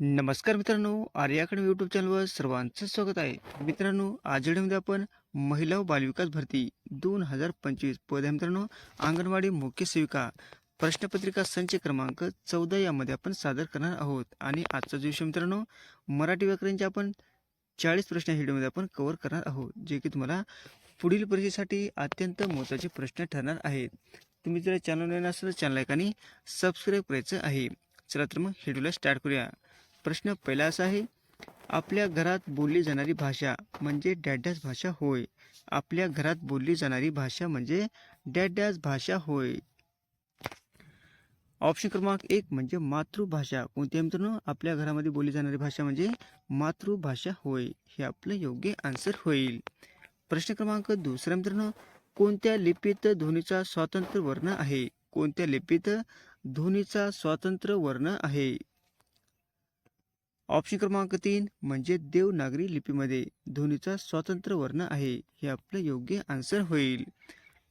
नमस्कार मित्रांनो आर्याकडे यूट्यूब चॅनलवर सर्वांचं स्वागत आहे. मित्रांनो आज व्हिडिओमध्ये आपण महिला व बालविकास भरती दोन हजार पंचवीस पद आहे मित्रांनो. अंगणवाडी मुख्य सेविका प्रश्नपत्रिका संच क्रमांक चौदा यामध्ये आपण सादर करणार आहोत. आणि आजचा जो विषय मित्रांनो मराठी व्याकरणचे आपण चाळीस प्रश्न व्हिडिओमध्ये आपण कव्हर करणार आहोत जे की तुम्हाला पुढील परीक्षेसाठी अत्यंत महत्त्वाचे प्रश्न ठरणार आहेत. तुम्ही जर चॅनल नवीन असेल तर चॅनल आणि सबस्क्राईब करायचं आहे. चला तर मग व्हिडिओला स्टार्ट करूया. प्रश्न पहिला असा आहे आपल्या घरात बोलली जाणारी भाषा म्हणजे डॅडॅस भाषा होय. आपल्या घरात बोलली जाणारी भाषा म्हणजे डॅडॅस भाषा होय. ऑप्शन क्रमांक एक म्हणजे मातृभाषा. कोणत्या मित्रांनो आपल्या घरामध्ये बोलली जाणारी भाषा म्हणजे मातृभाषा होय. हे आपलं योग्य आन्सर होईल. प्रश्न क्रमांक दुसरा मित्रांनो कोणत्या लिपीत ध्वनीचा स्वातंत्र्य वर्ण आहे? कोणत्या लिपीत ध्वनीचा स्वातंत्र्य वर्ण आहे? ऑप्शन क्रमांक तीन म्हणजे देवनागरी लिपीमध्ये. ध्वनीचा स्वातंत्र्य वर्ण आहे. हे आपलं योग्य आन्सर होईल.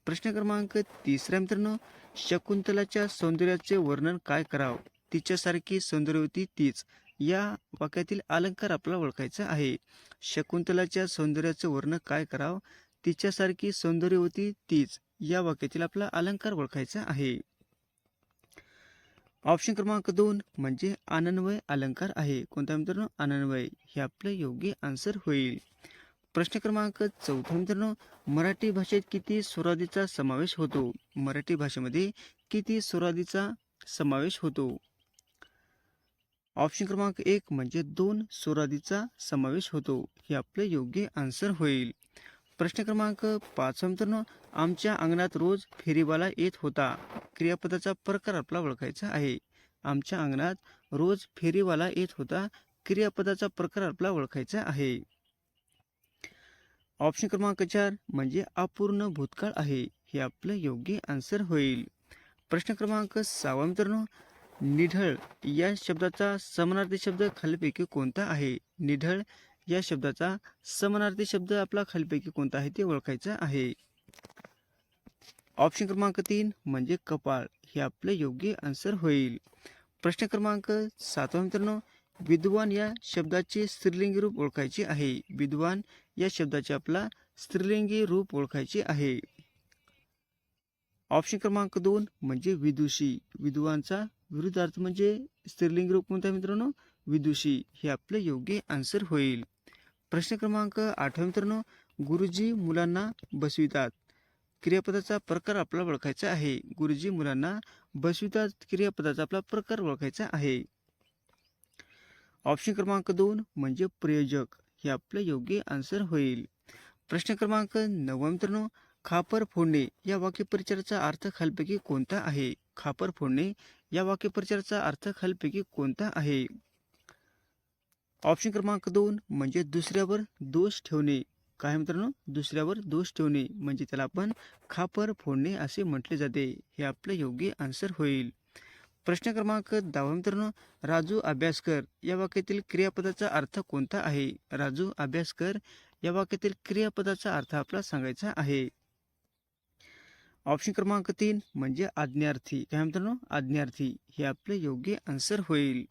प्रश्न क्रमांक तिसरा मित्रांनो शकुंतलाच्या सौंदर्याचे वर्णन काय करावं? तिच्यासारखी सौंदर्यवती तीच. या वाक्यातील अलंकार आपल्याला ओळखायचा आहे. शकुंतलाच्या सौंदर्याचं वर्णन काय करावं? तिच्यासारखी सौंदर्यवती तीच. या वाक्यातील आपला अलंकार ओळखायचा आहे. ऑप्शन क्रमांक दोन म्हणजे आनन्वय अलंकार आहे. कोणता मित्रांनो? आनन्वय हे आपलं योग्य आन्सर होईल. प्रश्न क्रमांक चौथा मित्रांनो मराठी भाषेत किती स्वरादीचा समावेश होतो? मराठी भाषेमध्ये किती स्वरादीचा समावेश होतो? ऑप्शन क्रमांक एक म्हणजे दोन स्वरादीचा समावेश होतो. हे आपलं योग्य आन्सर होईल. प्रश्न क्रमांक पाच मित्रांनो आमच्या अंगणात रोज फेरीवाला येत होता. क्रियापदाचा प्रकार आपला ओळखायचा आहे. आमच्या अंगणात रोज फेरीवाला येत होता. क्रियापदाचा प्रकार आपला ओळखायचा आहे. ऑप्शन क्रमांक चार म्हणजे अपूर्ण भूतकाळ आहे. हे आपलं योग्य आन्सर होईल. प्रश्न क्रमांक सहावा मित्रांनो निढळ या शब्दाचा समानार्थी शब्द खालीपैकी कोणता आहे? निढळ या शब्दाचा समानार्थी शब्द आपला खालीपैकी कोणता आहे ते ओळखायचं आहे. ऑप्शन क्रमांक तीन म्हणजे कपाळ. हे आपलं योग्य आन्सर होईल. प्रश्न क्रमांक सातवा मित्रांनो विद्वान या शब्दाचे स्त्रीलिंगी रूप ओळखायचे आहे. विद्वान या शब्दाचे आपला स्त्रीलिंगी रूप ओळखायचे आहे. ऑप्शन क्रमांक दोन म्हणजे विदुषी. विद्वानचा विरुद्धार्थ म्हणजे स्त्रीलिंगी रूप कोणता आहे मित्रांनो? विदुषी. हे आपलं योग्य आन्सर होईल. प्रश्न क्रमांक आठवा मित्रांनो गुरुजी मुलांना बसवितात. क्रियापदाचा प्रकार आपला ओळखायचा आहे. गुरुजी मुलांना बसवितात क्रियापदाचा आपला प्रकार ओळखायचा आहे. ऑप्शन क्रमांक दोन म्हणजे प्रयोजक. हे आपलं योग्य आन्सर होईल. प्रश्न क्रमांक नववा मित्रांनो खापर फोडणे. या वाक्यपरिचयाचा अर्थ खालपैकी कोणता आहे? खापर फोडणे. या वाक्यपरिचयाचा अर्थ खालपैकी कोणता आहे? ऑप्शन क्रमांक दोन म्हणजे दुसऱ्यावर दोष ठेवणे. काय मित्रांनो? दुसऱ्यावर दोष ठेवणे. म्हणजे त्याला आपण खापर फोडणे असे म्हटले जाते. हे आपलं योग्य आन्सर होईल. प्रश्न क्रमांक दहावा मित्रांनो. राजू अभ्यासकर या वाक्यातील क्रियापदाचा अर्थ कोणता आहे? राजू अभ्यासकर या वाक्यातील क्रियापदाचा अर्थ आपला सांगायचा आहे. ऑप्शन क्रमांक तीन म्हणजे आज्ञार्थी. काय मित्रांनो? आज्ञार्थी. हे आपलं योग्य आन्सर होईल.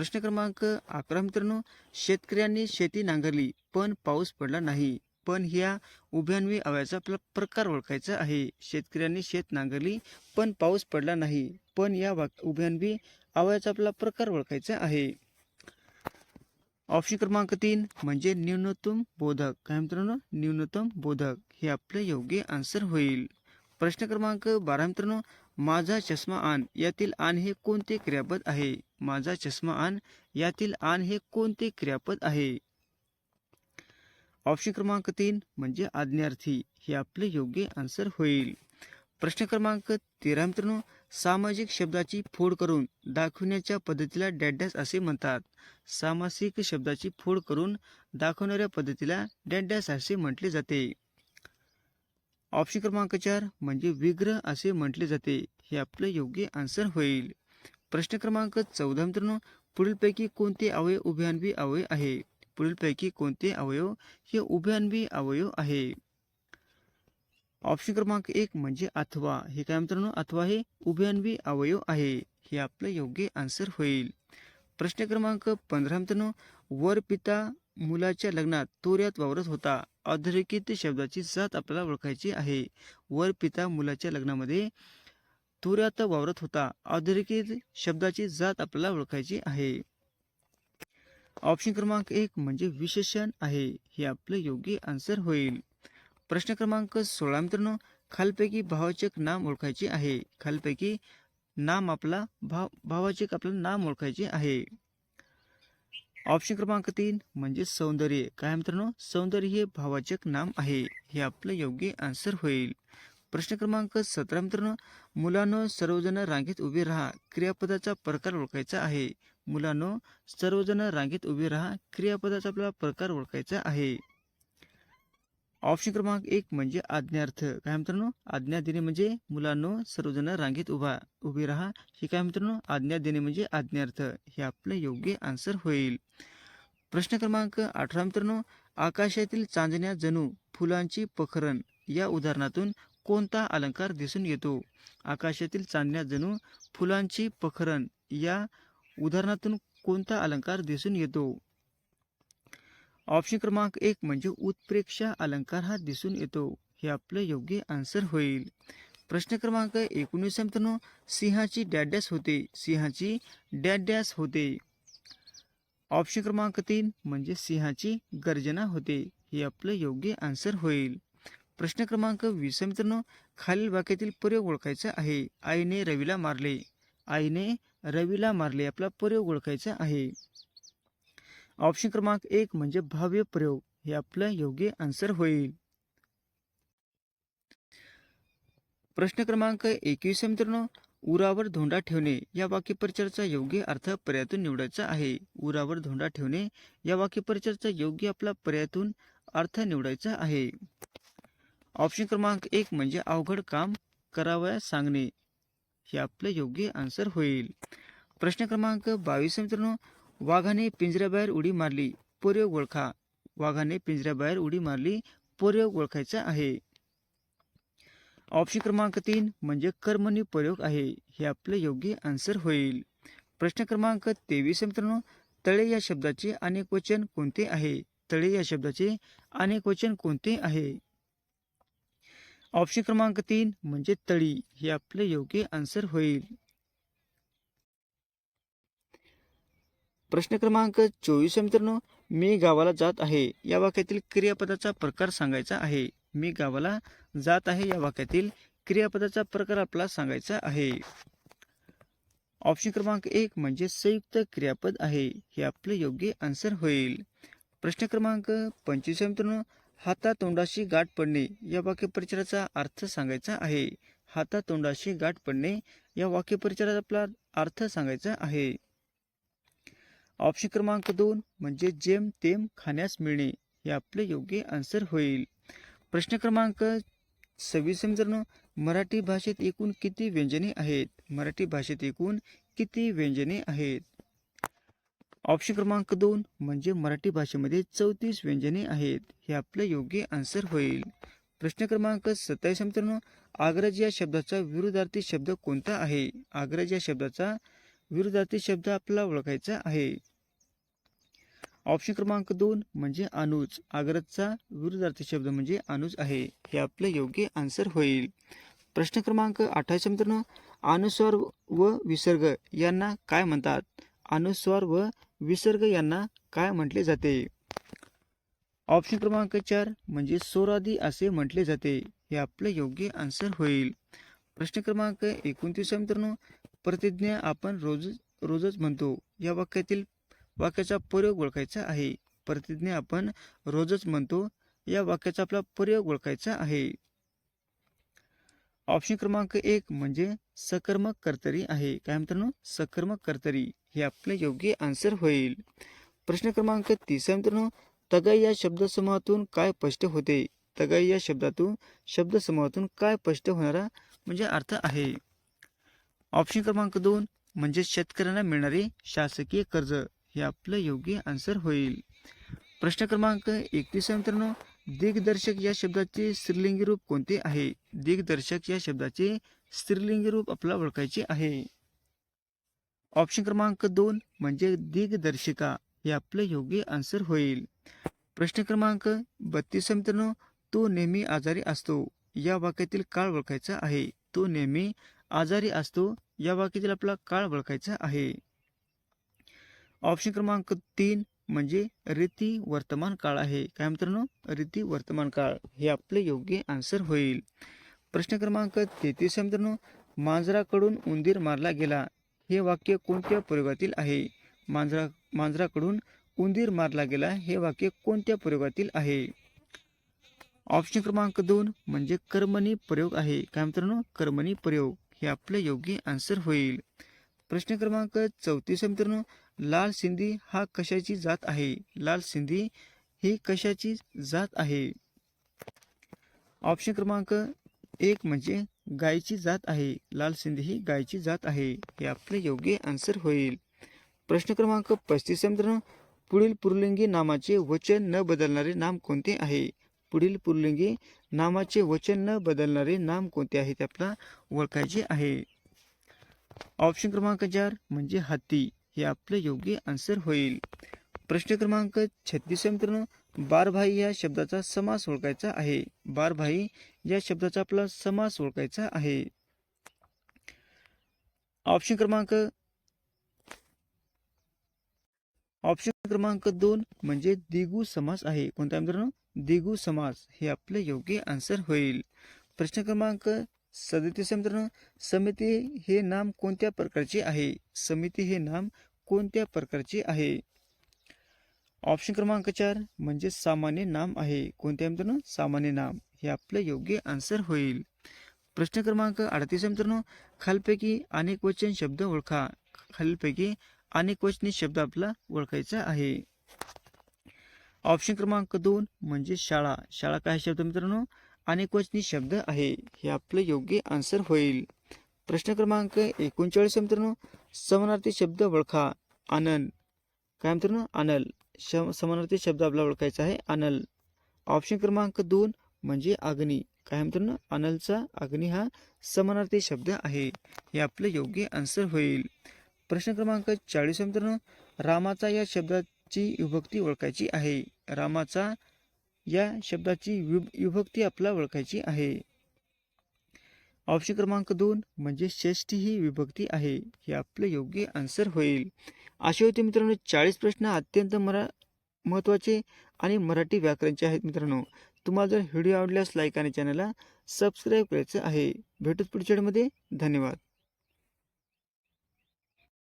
प्रश्न क्रमांक अकरा मित्रांनो शेतकऱ्यांनी शेती नांगरली पण पाऊस पडला नाही. पण ह्या उभ्यान्वी अव्याचा आपला प्रकार ओळखायचा आहे. शेतकऱ्यांनी शेत नांगरली पण पाऊस पडला नाही. पण या वाक उभ्यान्वी अवयाचा आपला प्रकार ओळखायचा आहे. ऑप्शन क्रमांक तीन म्हणजे न्यूनतम बोधक. काय मित्रांनो? न्यूनतम बोधक. हे आपलं योग्य आन्सर होईल. प्रश्न क्रमांक बारा मित्रांनो माझा चष्मा आण यातील आण हे कोणते क्रियापद आहे? माझा चष्मा आण यातील आण हे कोणते क्रियापद आहे? ऑप्शन क्रमांक तीन म्हणजे आज्ञार्थी हे आपले योग्य आन्सर होईल. प्रश्न क्रमांक तेरा मित्रांनो सामाजिक शब्दाची फोड करून दाखवण्याच्या पद्धतीला डॅडॅस असे म्हणतात. सामासिक शब्दाची फोड करून दाखवणाऱ्या पद्धतीला डॅडॅस असे म्हटले जाते. ऑप्शन क्रमांक चार म्हणजे विग्रह असे म्हटले जाते. हे आपलं योग्य आन्सर होईल. प्रश्न क्रमांक चौदा मित्रांनो पुढीलपैकी कोणते अवयव उभयान्वी अवयव आहे? पुढीलपैकी कोणते अवयव हे उभयान्वी अवयव आहे? ऑप्शन क्रमांक एक म्हणजे अथवा. हे काय मित्रांनो अथवा हे उभयान्वी अवयव आहे. हे आपलं योग्य आन्सर होईल. प्रश्न क्रमांक पंधरा मित्रांनो वर पिता मुलाच्या लग्नात तोऱ्यात वावरत होता. अधोरेखित शब्दाची जात आपल्याला ओळखायची आहे. वर पिता मुलाच्या लग्नामध्ये तोऱ्यात वावरत होता. अधोरेखित शब्दाची जात आपल्याला ओळखायची आहे. ऑप्शन क्रमांक एक म्हणजे विशेषण आहे. हे आपलं योग्य आन्सर होईल. प्रश्न क्रमांक सोळा मित्रांनो खालपैकी भावाचक नाम ओळखायचे आहे. खालपैकी नाम आपला भाव भावाचक आपलं नाम ओळखायचे आहे. ऑप्शन क्रमांक तीन म्हणजे सौंदर्य. काय मित्रांनो? सौंदर्य हे भावाचक नाम आहे. हे आपलं योग्य आन्सर होईल. प्रश्न क्रमांक सतरा मित्रांनो. मुलांनो सर्वजण रांगेत उभे राहा. क्रियापदाचा प्रकार ओळखायचा आहे. मुलांनो सर्वजण रांगेत उभे राहा. क्रियापदाचा आपल्याला प्रकार ओळखायचा आहे. ऑप्शन क्रमांक एक म्हणजे आज्ञार्थ. काय मित्रांनो? आज्ञा देणे म्हणजे मुलांनो सर्वजण रांगेत उभा उभे राहा. हे काय मित्रांनो? आज्ञा देणे म्हणजे आज्ञार्थ. हे आपलं योग्य आन्सर होईल. प्रश्न क्रमांक अठरा मित्रांनो. आकाशातील चांदण्या जणू फुलांची पखरण या उदाहरणातून कोणता अलंकार दिसून येतो? आकाशातील चांदण्या जणू फुलांची पखरण या उदाहरणातून कोणता अलंकार दिसून येतो? ऑप्शन क्रमांक एक म्हणजे उत्प्रेक्षा अलंकार हा दिसून येतो. हे आपलं योग्य आन्सर होईल. प्रश्न क्रमांक एकोणीस मित्रांनो. सिंहाची डॅडॅस होते. सिंहाची डॅडॅस होते. ऑप्शन क्रमांक तीन म्हणजे सिंहाची गर्जना होते. हे आपलं योग्य आन्सर होईल. प्रश्न क्रमांक वीस मित्रांनो. खालील वाक्यातील प्रयोग ओळखायचा आहे. आईने रवीला मारले. आईने रवीला मारले. आपला प्रयोग ओळखायचा आहे. ऑप्शन क्रमांक एक म्हणजे भाव्य प्रयोग. हे आपलं योग्य आन्सर होईल. प्रश्न क्रमांक एकवीस मित्रांनो. उरावर धोंडा ठेवणे या वाक्यपरिचयाचा योग्य अर्थ पर्यातून निवडायचा आहे. उरावर धोंडा ठेवणे या वाक्यपरिचयाचा योग्य आपला पर्यायातून अर्थ निवडायचा आहे. ऑप्शन क्रमांक एक म्हणजे अवघड काम करावयास सांगणे. हे आपलं योग्य आन्सर होईल. प्रश्न क्रमांक बावीस मित्रांनो. वाघाने पिंजऱ्याबाहेर उडी मारली प्रयोग ओळखा. वाघाने पिंजऱ्याबाहेर उडी मारली प्रयोग ओळखायचा आहे. ऑप्शन क्रमांक तीन म्हणजे कर्मणी प्रयोग आहे. हे आपलं योग्य आन्सर होईल. प्रश्न क्रमांक तेवीस मित्रांनो. तळे या शब्दाचे अनेक वचन कोणते आहे? तळे या शब्दाचे अनेक वचन कोणते आहे? ऑप्शन क्रमांक तीन म्हणजे तळी. हे आपले योग्य आन्सर होईल. प्रश्न क्रमांक चोवीस मित्रांनो. मी गावाला जात आहे. या वाक्यातील क्रियापदाचा प्रकार सांगायचा आहे. मी गावाला जात आहे. या वाक्यातील क्रियापदाचा प्रकार आपला सांगायचा आहे. ऑप्शन क्रमांक एक म्हणजे संयुक्त क्रियापद आहे. हे आपलं योग्य आन्सर होईल. प्रश्न क्रमांक पंचवीस मित्रांनो. हातातोंडाशी गाठ पडणे या वाक्यपरिचाराचा अर्थ सांगायचा आहे. हातातोंडाशी गाठ पडणे या वाक्यपरिचयाचा आपला अर्थ सांगायचा आहे. ऑप्शन क्रमांक दोन म्हणजे जेम तेम खाण्यास मिळणे हे आपलं योग्य आन्सर होईल. प्रश्न क्रमांक सव्वीस मित्रांनो मराठी भाषेत एकूण किती व्यंजने आहेत? मराठी भाषेत एकूण किती व्यंजने आहेत? ऑप्शन क्रमांक दोन म्हणजे मराठी भाषेमध्ये चौतीस व्यंजने आहेत हे आपलं योग्य आन्सर होईल. प्रश्न क्रमांक सत्तावीस मित्रांनो आग्रज या शब्दाचा विरुद्धार्थी शब्द कोणता आहे? आग्रज या शब्दाचा विरुद्धार्थी शब्द आपला ओळखायचा आहे. ऑप्शन क्रमांक दोन म्हणजे अनुज. आग्रजचा विरुद्धार्थी शब्द म्हणजे अनुज आहे. हे आपलं योग्य आन्सर होईल. प्रश्न क्रमांक अठ्ठावीस मित्रांनो. अनुस्वार व विसर्ग यांना काय म्हणतात? अनुस्वार व विसर्ग यांना काय म्हटले जाते? ऑप्शन क्रमांक चार म्हणजे सोरादी असे म्हटले जाते. हे आपलं योग्य आन्सर होईल. प्रश्न क्रमांक एकोणतीस मित्रांनो. प्रतिज्ञा आपण रोज रोजच म्हणतो. या वाक्यातील वाक्याचा प्रयोग ओळखायचा आहे. प्रतिज्ञा आपण रोजच म्हणतो या वाक्याचा आपला प्रयोग ओळखायचा आहे. ऑप्शन क्रमांक एक म्हणजे सकर्मक कर्तरी आहे. काय मित्रांनो? सकर्मक कर्तरी हे आपले योग्य आन्सर होईल. प्रश्न क्रमांक तीस मित्रांनो. तगाई या शब्दसमूहातून काय स्पष्ट होते? तगाई या शब्दातून शब्दसमूहातून काय स्पष्ट होणारा म्हणजे अर्थ आहे. ऑप्शन क्रमांक दोन म्हणजे शेतकऱ्यांना मिळणारे शासकीय कर्ज. हे आपलं योग्य आन्सर होईल. प्रश्न क्रमांक एकतीस मित्रांनो. दिग्दर्शक या शब्दाचे स्त्रीलिंगी रूप कोणते आहे? दिग्दर्शक या शब्दाचे स्त्रीलिंगी रूप आपला ओळखायचे आहे. ऑप्शन क्रमांक दोन म्हणजे दिग्दर्शिका. हे आपलं योग्य आन्सर होईल. प्रश्न क्रमांक बत्तीस मित्रांनो. तो नेहमी आजारी असतो या वाक्यातील काळ ओळखायचा आहे. तो नेहमी आजारी असतो या वाक्यातील आपला काळ ओळखायचा आहे. ऑप्शन क्रमांक तीन म्हणजे रीती वर्तमान काळ आहे. काय मित्रांनो? रीती वर्तमान काळ. हे आपले योग्य आन्सर होईल. प्रश्न क्रमांक तेहतीस मित्रांनो. मांजराकडून उंदीर मारला गेला. हे वाक्य कोणत्या प्रयोगातील आहे? मांजरा मांजराकडून उंदीर मारला गेला. हे वाक्य कोणत्या प्रयोगातील आहे? ऑप्शन क्रमांक दोन म्हणजे कर्मणी प्रयोग आहे. काय मित्रांनो? कर्मणी प्रयोग. हे आपले योग्य आन्सर होईल. प्रश्न क्रमांक चौतीस मित्रांनो. लाल सिंधी हा कशाची जात आहे? लाल सिंधी ही कशाची जात आहे? ऑप्शन क्रमांक एक म्हणजे गायची जात आहे. लाल सिंधी ही गायची जात आहे. हे आपले योग्य आन्सर होईल. प्रश्न क्रमांक पस्तीस मित्रांनो. पुढील पुरलिंगी नामाचे वचन न बदलणारे नाम कोणते आहे? पुढील पुरलिंगी नामाचे वचन न बदलणारे नाम कोणते आहे ते आपला ओळखायचे आहे. ऑप्शन क्रमांक चार म्हणजे हत्ती. हे आपलं योग्य आन्सर होईल. प्रश्न क्रमांक छत्तीस मित्रांनो बारभाई या शब्दाचा समास ओळखायचा आहे. बारभाई या शब्दाचा आपला समास ओळखायचा आहे. ऑप्शन क्रमांक ऑप्शन क्रमांक दोन म्हणजे दिगू समास आहे. कोणता मित्रांनो? दिगू समास. हे आपलं योग्य आन्सर होईल. प्रश्न क्रमांक सदतीस मित्रांनो समिती हे नाम कोणत्या प्रकारचे आहे? समिती हे नाम कोणत्या प्रकारचे आहे? ऑप्शन क्रमांक चार म्हणजे सामान्य नाम आहे. कोणत्या मित्रांनो? सामान्य नाम. हे आपलं योग्य आन्सर होईल. प्रश्न क्रमांक अडतीस मित्रांनो. खालपैकी अनेक वचन शब्द ओळखा. खालीलपैकी अनेक वचनी शब्द आपला ओळखायचा आहे. ऑप्शन क्रमांक दोन म्हणजे शाळा. शाळा काय शब्द मित्रांनो? अनेक वचनी शब्द आहे. हे आपलं योग्य आन्सर होईल. प्रश्न क्रमांक एकोणचाळीस मित्रांनो. समानार्थी शब्द ओळखा. अनल. काय म्हणतो ना? अनल. श समानार्थी शब्द आपला ओळखायचा आहे. अनल. ऑप्शन क्रमांक दोन म्हणजे अग्नी. काय ना? अनलचा अग्नी हा समानार्थी शब्द आहे. हे आपलं योग्य आन्सर होईल. प्रश्न क्रमांक चाळीस मित्रांनो. रामाचा या शब्दाची विभक्ती ओळखायची आहे. रामाचा या शब्दाची विभ विभक्ती आपला ओळखायची आहे. ऑप्शन क्रमांक दोन म्हणजे षष्ठी ही विभक्ती आहे. हे आपलं योग्य आन्सर होईल. असे होते मित्रांनो चाळीस प्रश्न अत्यंत मरा महत्त्वाचे आणि मराठी व्याकरणचे आहेत मित्रांनो. तुम्हाला जर व्हिडिओ आवडल्यास लाईक आणि चॅनलला सबस्क्राईब करायचं आहे. भेटूच पुढच्या धन्यवाद.